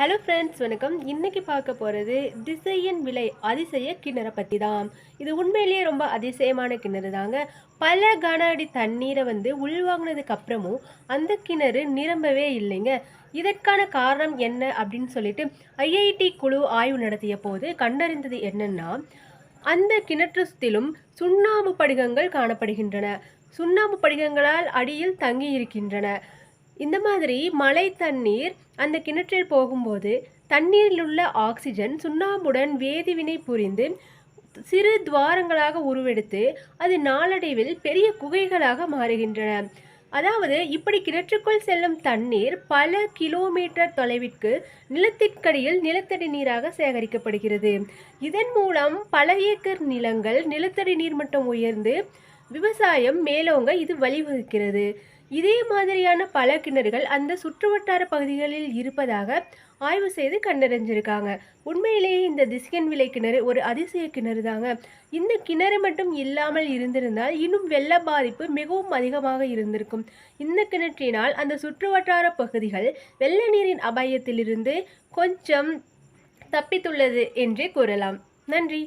Hello friends வணக்கம். இன்றைக்கி பார்க்க போகிறது திசையின் விலை அதிசய கிணறை பற்றி தான் இது உண்மையிலேயே ரொம்ப அதிசயமான கிணறு தாங்க. பல கன அடி தண்ணீரை வந்து உள்வாங்கினதுக்கு அப்புறமும் அந்த கிணறு நிரம்பவே இல்லைங்க. இதற்கான காரணம் என்ன அப்படின்னு சொல்லிட்டு ஐஐடி குழு ஆய்வு நடத்திய போது கண்டறிந்தது என்னன்னா அந்த கிணற்று சுற்றிலும் சுண்ணாம்பு படிகங்கள் காணப்படுகின்றன. சுண்ணாம்பு படிகங்களால் அடியில் தங்கி இருக்கின்றன இந்த மாதிரி மழை தண்ணீர் அந்த கிணற்றில் போகும்போது தண்ணீரில் உள்ள ஆக்சிஜன் சுண்ணாம்புடன் வேதிவினை புரிந்து சிறு துவாரங்களாக உருவெடுத்து அது நாளடைவில் பெரிய குகைகளாக மாறுகின்றன. அதாவது இப்படி கிணற்றுக்குள் செல்லும் தண்ணீர் பல கிலோமீட்டர் தொலைவிற்கு நிலத்திற்கடியில் நிலத்தடி நீராக சேகரிக்கப்படுகிறது. இதன் மூலம் பல ஏக்கர் நிலங்கள் நிலத்தடி நீர் மட்டம் உயர்ந்து விவசாயம் மேலோங்க இது வழிவகுக்கிறது. இதே மாதிரியான பல கிணறுகள் அந்த சுற்றுவட்டார பகுதிகளில் இருப்பதாக ஆய்வு செய்து கண்டறிஞ்சிருக்காங்க. உண்மையிலேயே இந்த திசிகன் விலை கிணறு ஒரு அதிசய கிணறு தாங்க இந்த கிணறு மட்டும் இல்லாமல் இருந்திருந்தால் இன்னும் வெள்ள பாதிப்பு மிகவும் அதிகமாக இருந்திருக்கும். இந்த கிணற்றினால் அந்த சுற்றுவட்டார பகுதிகள் வெள்ள நீரின் அபாயத்திலிருந்து கொஞ்சம் தப்பித்துள்ளது என்றே கூறலாம். நன்றி.